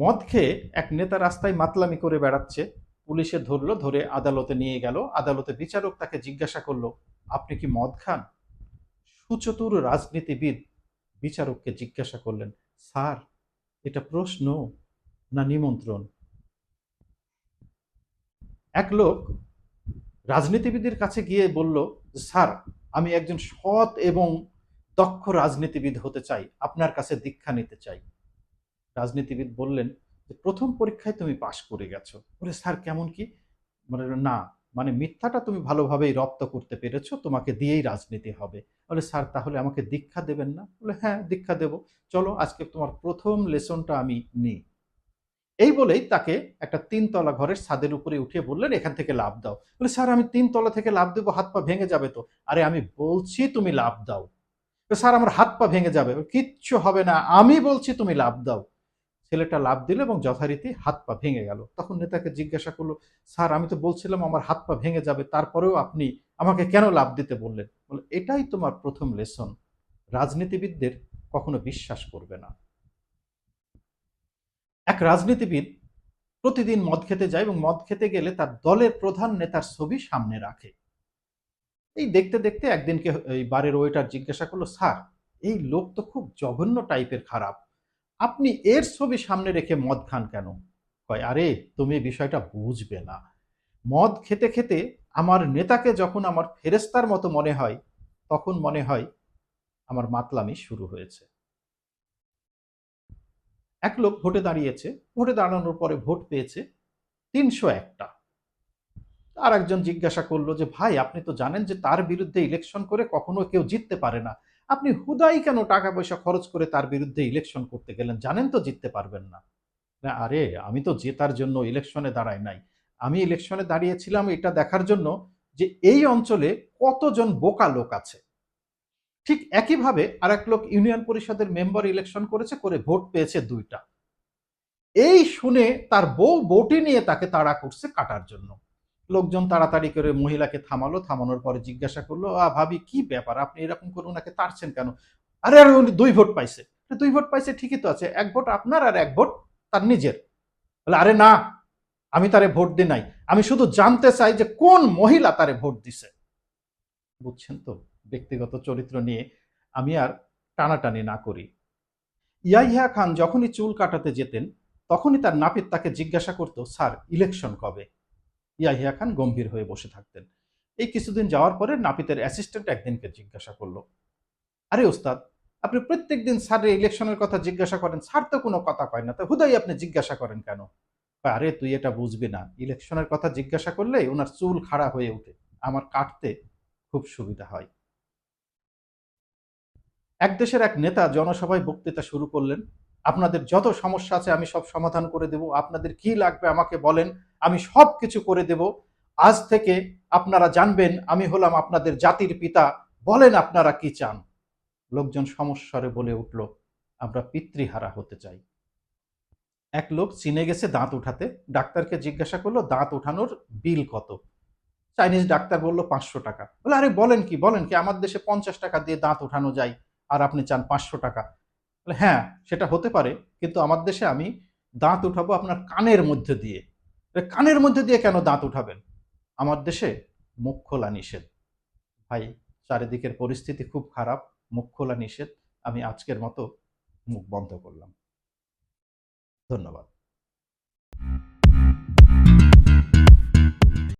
মদ খেয়ে এক নেতা রাস্তায় মাতলামি করে বেড়াচ্ছে। পুলিশে ধরলো, ধরে আদালতে নিয়ে গেল। আদালতে বিচারক তাকে জিজ্ঞাসা করল, আপনি কি মদ খান? সুচতুর রাজনীতিবিদ বিচারককে জিজ্ঞাসা করলেন, স্যার, এটা প্রশ্ন না নিমন্ত্রণ? এক লোক রাজনীতিবিদের কাছে গিয়ে বলল, স্যার, আমি একজন সৎ এবং দক্ষ রাজনীতিবিদ হতে চাই। আপনার কাছে দীক্ষা নিতে চাই। রাজনীতিবিদ বললেন যে, প্রথম পরীক্ষায় তুমি পাশ করে গেছো। বলে, স্যার, কেমন কি? মানে না মানে মিথ্যাটা তুমি ভালোভাবেই রপ্ত করতে পেরেছ, তোমাকে দিয়েই রাজনীতি হবে। বলে, স্যার, তাহলে আমাকে দীক্ষা দেবেন না? বলে হ্যাঁ দীক্ষা দেব। চলো, আজকে তোমার প্রথম লেসনটা আমি নিই। এই বলেই তাকে একটা তিনতলা ঘরের ছাদের উপরে উঠিয়ে বললেন, এখান থেকে লাভ দাও। বলে, স্যার, আমি তিনতলা থেকে লাভ দেবো, হাত পা ভেঙে যাবে তো? আরে, আমি বলছি তুমি লাভ দাও। স্যার, আমার হাত পা ভেঙে যাবে। কিচ্ছু হবে না, আমি বলছি তুমি লাভ দাও। ছেলেটা লাভ দিল এবং যথারীতি হাত পা ভেঙে গেল। তখন নেতাকে জিজ্ঞাসা করল, স্যার, আমি তো বলছিলাম আমার হাত পা ভেঙে যাবে, তারপরেও আপনি আমাকে কেন লাভ দিতে বললেন? বলে, এটাই তোমার প্রথম লেসন। রাজনীতিবিদদের কখনো বিশ্বাস করবে না। এক রাজনীতিবিদ প্রতিদিন মদ খেতে যায় এবং মদ খেতে গেলে তার দলের প্রধান নেতার ছবি সামনে রাখে। এই দেখতে দেখতে একদিনকে এই বারের ওয়েটার জিজ্ঞাসা করল, স্যার, এই লোক তো খুব জঘন্য টাইপের খারাপ। আপনি এর ছবি সামনে রেখে মদ খান কেন? কয়, আরে, তুমি বিষয়টা বুঝবে না। মদ খেতে খেতে আমার নেতাকে যখন আমার ফেরেস্তার মতো মনে হয়, তখন মনে হয় আমার মাতলামি শুরু হয়েছে। এক লোক ভোটে দাঁড়িয়েছে। ভোটে দাঁড়ানোর পরে ভোট পেয়েছে তিনশো একটা। আর একজন জিজ্ঞাসা করল যে, ভাই, আপনি তো জানেন যে তার বিরুদ্ধে ইলেকশন করে কখনো কেউ জিততে পারে না। আপনি হুদাই কেন টাকা পয়সা খরচ করে তার বিরুদ্ধে ইলেকশন করতে গেলেন? জানেন তো জিততে পারবেন না। আরে, আমি তো জেতার জন্য ইলেকশনে দাঁড়াই নাই। আমি ইলেকশনে দাঁড়িয়েছিলাম এটা দেখার জন্য যে এই অঞ্চলে কতজন বোকা লোক আছে। ঠিক একইভাবে আর এক লোক ইউনিয়ন পরিষদের মেম্বার ইলেকশন করেছে, করে ভোট পেয়েছে দুইটা। এই শুনে তার বউ বউটি নিয়ে তাকে তাড়া করছে কাটার জন্য। লোকজন তাড়াতাড়ি করে মহিলাকে থামালো, থামানোর পরে জিজ্ঞাসা করল, আ, ভাবি, কি ব্যাপার? আপনি এরকম করে ওনাকে তাড়ছেন কেন? আরে আরে, উনি দুই ভোট পাইছে। দুই ভোট পাইছে, ঠিকই তো আছে। এক ভোট আপনার আর এক ভোট তার নিজের। বলে, আরে, না, আমি তারে ভোট দিই নাই। আমি শুধু জানতে চাই যে কোন মহিলা তারে ভোট দিছে। বুঝছেন তো, ব্যক্তিগত চরিত্র নিয়ে আমি আর টানাটানি না করি। ইয়াহিয়া খান যখনই চুল কাটাতে যেতেন, তখনই তার নাপিত তাকে জিজ্ঞাসা করতো, স্যার, ইলেকশন কবে? ইয়াহিয়া খান গম্ভীর হয়ে বসে থাকতেন। এই কিছুদিন যাওয়ার পরে নাপিতের অ্যাসিস্ট্যান্ট একদিনকে জিজ্ঞাসা করল, আরে ওস্তাদ, আপনি প্রত্যেক দিন স্যারের ইলেকশনের কথা জিজ্ঞাসা করেন, স্যার তো কোনো কথা কয় না, তো হুদাই আপনি জিজ্ঞাসা করেন কেন? আরে তুই এটা বুঝবি না ইলেকশনের কথা জিজ্ঞাসা করলে ওনার চুল খাড়া হয়ে ওঠে, আমার কাটতে খুব সুবিধা হয়। এক দেশের এক নেতা জনসভায় বক্তৃতা শুরু করলেন আপনাদের যত সমস্যা আছে আমি সব সমাধান করে দেব। আপনাদের কি লাগবে আমাকে বলেন, আমি সব কিছু করে দেব। আজ থেকে আপনারা জানবেন, আমি হলাম আপনাদের জাতির পিতা। বলেন আপনারা কি চান? লোকজন সমস্যারে বলে উঠল, আমরা পিতৃহারা হতে চাই। এক লোক চিনে গেছে দাঁত উঠাতে। ডাক্তারকে জিজ্ঞাসা করল, দাঁত উঠানোর বিল কত? চাইনিজ ডাক্তার বলল, পাঁচশো টাকা। বলে, আরে বলেন কি বলেন কি, আমার দেশে পঞ্চাশ টাকা দিয়ে দাঁত উঠানো যায়, আর আপনি চান পাঁচশো টাকা। হ্যাঁ সেটা হতে পারে, কিন্তু আমার দেশে আমি দাঁত উঠাবো আপনার কানের মধ্যে দিয়ে। কানের মধ্যে দিয়ে কেন দাঁত উঠাবেন? আমার দেশে মুখ খোলা নিষেধ। ভাই, চারিদিকের পরিস্থিতি খুব খারাপ, মুখ খোলা নিষেধ। আমি আজকের মতো মুখ বন্ধ করলাম। ধন্যবাদ।